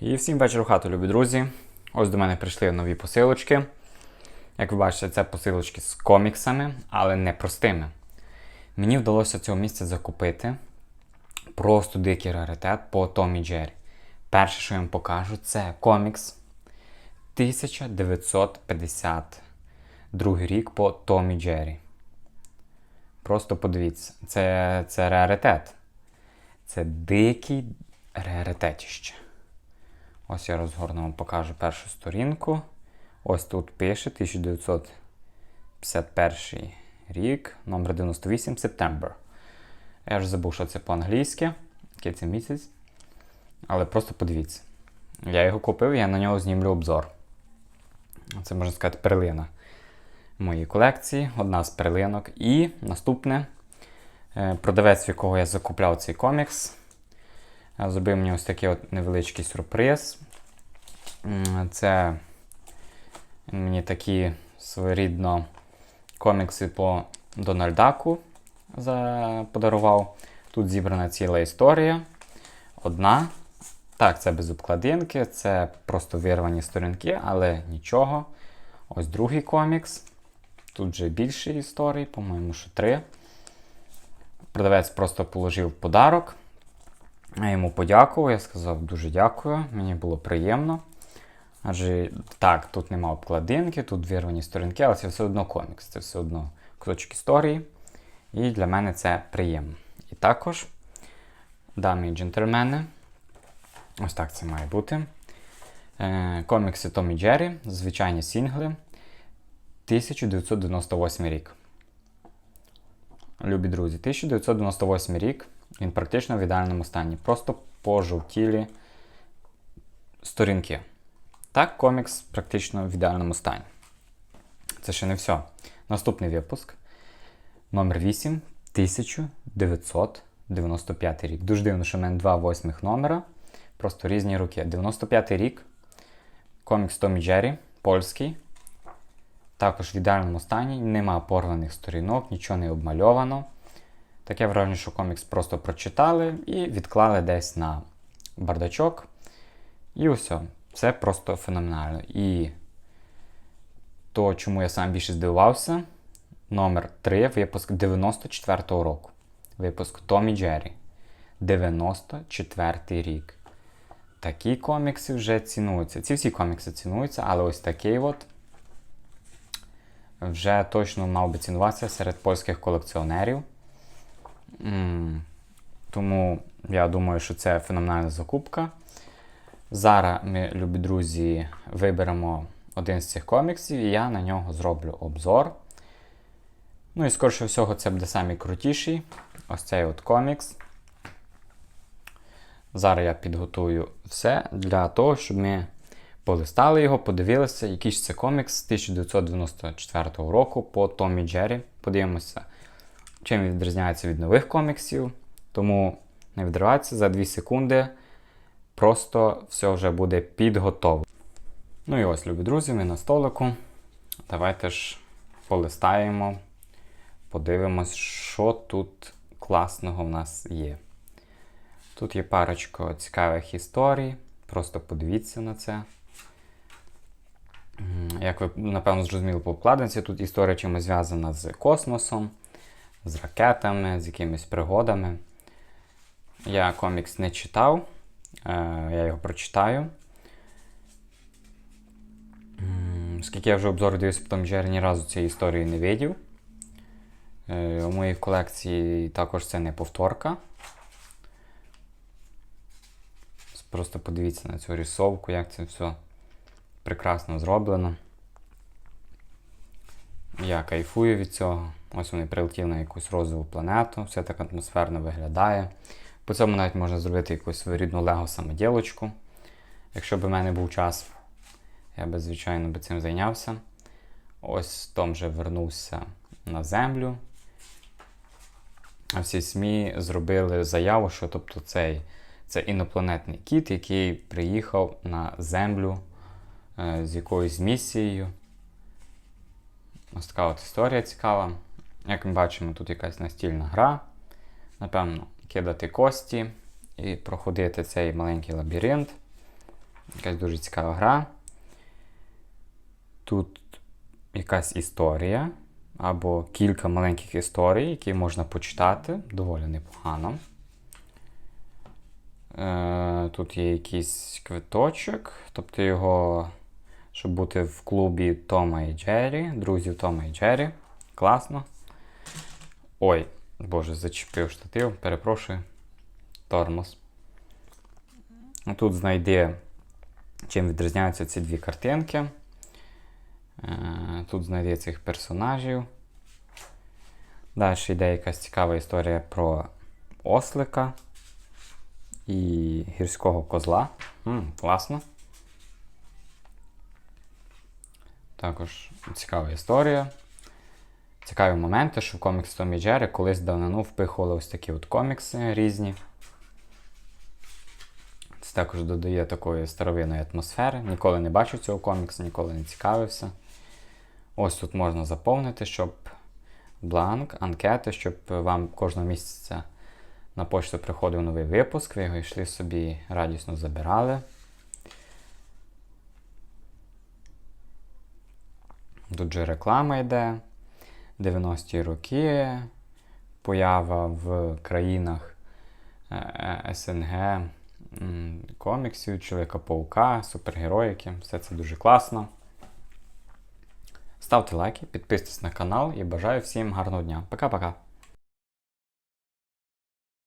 І всім вечір у хату, любі друзі. Ось до мене прийшли нові посилочки. Як ви бачите, це посилочки з коміксами, але не простими. Мені вдалося цього місця закупити просто дикий раритет по Томі Джері. Перше, що я вам покажу, це комікс 1952 рік по Томі Джері. Просто подивіться, це, це раритет. Це дикий раритетіще. Ось я розгорну вам покажу першу сторінку. Ось тут пише 1951 рік, номер 98 September. Я вже забув, що це по-англійськи, який це місяць. Але просто подивіться. Я його купив, я на нього знімлю обзор. Це можна сказати перлина моєї колекції, одна з перлинок. І наступне е, продавець, в якого я закупляв цей комікс, зробив мені ось такий от невеличкий сюрприз. Це мені такі своєрідно комікси по Дональдаку подарував. Тут зібрана ціла історія. Одна. Так, це без обкладинки, це просто вирвані сторінки, але нічого. Ось другий комікс. Тут вже більше історій, по-моєму, що три. Продавець просто положив подарок. Я йому подякував, я сказав дуже дякую, мені було приємно. Адже так, тут нема обкладинки, тут вирвані сторінки, але це все одно комікс, це все одно кусочок історії. І для мене це приємно. І також, дамі і джентльмени, ось так це має бути. Е, комікси Томі Джері, звичайні сінгли. 1998 рік. Любі друзі, 1998 рік. Він практично в ідеальному стані. Просто пожовтілі сторінки. Так, комікс практично в ідеальному стані. Це ще не все. Наступний випуск. Номер 8, 1995 рік. Дуже дивно, що в мене два восьмих номера. Просто різні роки. 95 рік. Комікс Томі Джері, польський. Також в ідеальному стані. Нема порваних сторінок, нічого не обмальовано. Таке враження, що комікс просто прочитали і відклали десь на бардачок. І усе. Це просто феноменально. І то, чому я сам більше здивувався, номер 3, випуск 94-го року. Випуск Томі Джері. 94-й рік. Такі комікси вже цінуються. Ці всі комікси цінуються, але ось такий от вже точно мав би цінуватися серед польських колекціонерів. Тому я думаю, що це феноменальна закупка. Зараз ми, любі друзі, виберемо один з цих коміксів, і я на нього зроблю обзор. Ну і скоріше всього, це буде самий крутіший. Ось цей от комікс. Зараз я підготую все для того, щоб ми полистали його, подивилися, який ж це комікс з 1994 року по Томі Джері. Подивимося, чим відрізняється від нових коміксів. Тому не відривайтеся за 2 секунди. Просто все вже буде підготовлено. Ну і ось, любі друзі, ми на столику. Давайте ж полистаємо, подивимось, що тут класного в нас є. Тут є парочка цікавих історій. Просто подивіться на це. Як ви, напевно, зрозуміли по обкладинці, тут історія чимось зв'язана з космосом, з ракетами, з якимись пригодами. Я комікс не читав, е, я його прочитаю. М, Оскільки я вже обзор дивився по Том Джері, ні разу цієї історії не видів. Е, У моїй колекції також це не повторка. Просто подивіться на цю рисовку, як це все прекрасно зроблено. Я кайфую від цього. Ось вони прилетіли на якусь розову планету, все так атмосферно виглядає. По цьому навіть можна зробити якусь своєрідну лего самоділочку. Якщо б у мене був час, я би, звичайно, би цим зайнявся. Ось Том вже вернувся на землю. А всі СМІ зробили заяву, що тобто цей це інопланетний кіт, який приїхав на землю е, з якоюсь місією. Ось така от історія цікава. Як ми бачимо, тут якась настільна гра. Напевно, кидати кості і проходити цей маленький лабіринт. Якась дуже цікава гра. Тут якась історія або кілька маленьких історій, які можна почитати. Доволі непогано. Е, Тут є якийсь квиточок, тобто його, щоб бути в клубі Тома і Джері, друзів Тома і Джері. Класно. Ой, боже, зачепив штатив, перепрошую. Тормоз. Ну, Тут знайди, чим відрізняються ці дві картинки. Е, Тут знайди цих персонажів. Далі йде якась цікава історія про ослика і гірського козла. М, класно. Також цікава історія. Цікаві моменти, що в комікс Томі Джері колись давнину впихували ось такі от комікси різні. Це також додає такої старовинної атмосфери. Ніколи не бачив цього коміксу, ніколи не цікавився. Ось тут можна заповнити, щоб бланк, анкети, щоб вам кожного місяця на почту приходив новий випуск, ви його йшли собі радісно забирали. Тут же реклама йде. 90-ті роки, поява в країнах е, е, СНГ коміксів, Чоловіка Паука, супергероїки. Все це дуже класно. Ставте лайки, підписуйтесь на канал і бажаю всім гарного дня. Пока-пока.